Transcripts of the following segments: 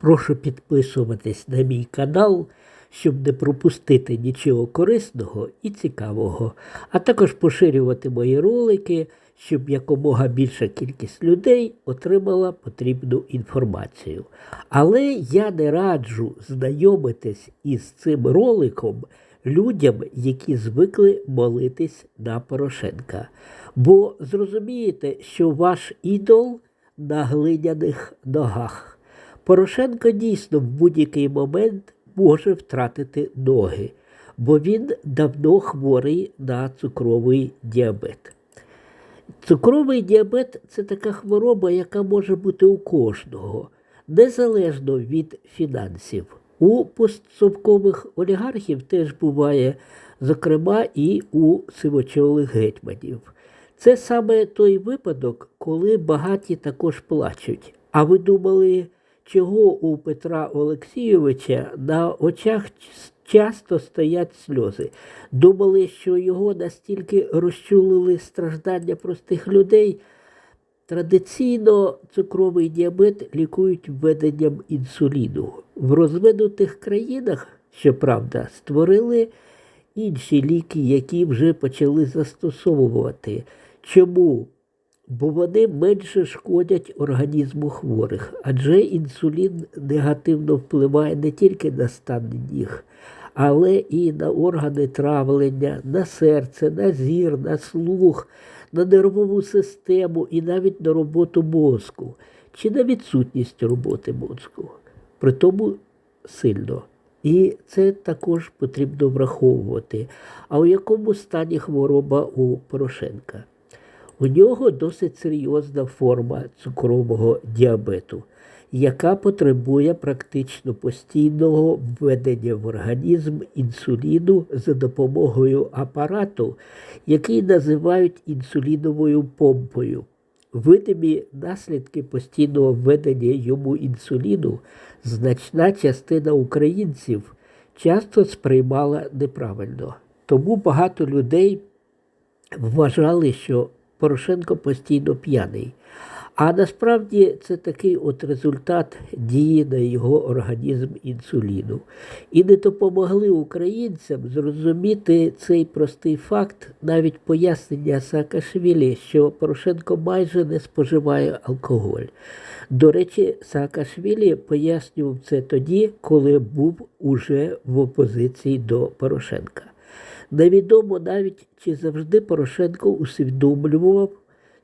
Прошу підписуватись на мій канал, щоб не пропустити нічого корисного і цікавого, а також поширювати мої ролики, щоб якомога більша кількість людей отримала потрібну інформацію. Але я не раджу знайомитись із цим роликом людям, які звикли молитись на Порошенка. Бо зрозумієте, що ваш ідол на глиняних ногах. Порошенко дійсно в будь-який момент може втратити ноги, бо він давно хворий на цукровий діабет. Цукровий діабет це така хвороба, яка може бути у кожного, незалежно від фінансів. У постсовкових олігархів теж буває, зокрема, і у сивочолих гетьманів. Це саме той випадок, коли багаті також плачуть. А ви думали, чого у Петра Олексійовича на очах часто стоять сльози? Думали, що його настільки розчулили страждання простих людей. Традиційно цукровий діабет лікують введенням інсуліну. В розвинутих країнах, щоправда, створили інші ліки, які вже почали застосовувати. Чому? Бо вони менше шкодять організму хворих, адже інсулін негативно впливає не тільки на стан ніг, але і на органи травлення, на серце, на зір, на слух, на нервову систему і навіть на роботу мозку, чи на відсутність роботи мозку. При тому сильно. І це також потрібно враховувати. А у якому стані хвороба у Порошенка? У нього досить серйозна форма цукрового діабету, яка потребує практично постійного введення в організм інсуліну за допомогою апарату, який називають інсуліновою помпою. Видимі наслідки постійного введення йому інсуліну значна частина українців часто сприймала неправильно. Тому багато людей вважали, що Порошенко постійно п'яний. А насправді це такий от результат дії на його організм інсуліну. І не допомогли українцям зрозуміти цей простий факт, навіть пояснення Саакашвілі, що Порошенко майже не споживає алкоголь. До речі, Саакашвілі пояснював це тоді, коли був уже в опозиції до Порошенка. Невідомо навіть, чи завжди Порошенко усвідомлював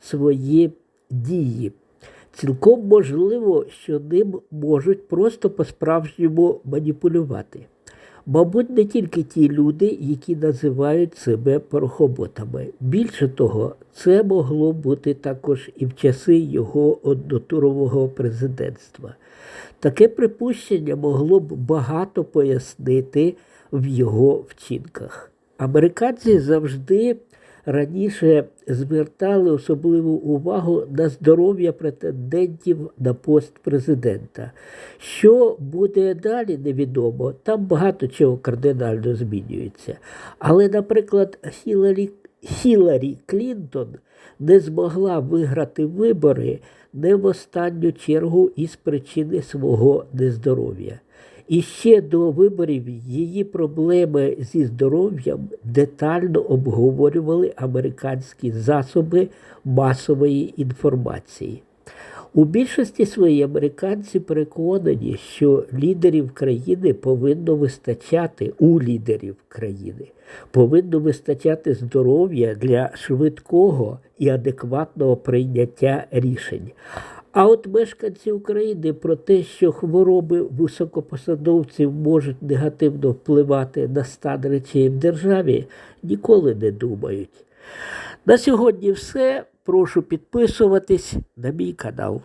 свої дії. Цілком можливо, що ним можуть просто по-справжньому маніпулювати. Мабуть, не тільки ті люди, які називають себе порохоботами. Більше того, це могло бути також і в часи його однотурового президентства. Таке припущення могло б багато пояснити в його вчинках. Американці завжди раніше звертали особливу увагу на здоров'я претендентів на пост президента. Що буде далі, невідомо. Там багато чого кардинально змінюється. Але, наприклад, Хіларі, Хіларі Клінтон не змогла виграти вибори не в останню чергу із причини свого нездоров'я. І ще до виборів її проблеми зі здоров'ям детально обговорювали американські засоби масової інформації. У більшості своїй американці переконані, що лідерів країни повинно вистачати у лідерів країни, повинно вистачати здоров'я для швидкого і адекватного прийняття рішень. А от мешканці України про те, що хвороби високопосадовців можуть негативно впливати на стан речей в державі, ніколи не думають. На сьогодні все. Прошу підписуватись на мій канал.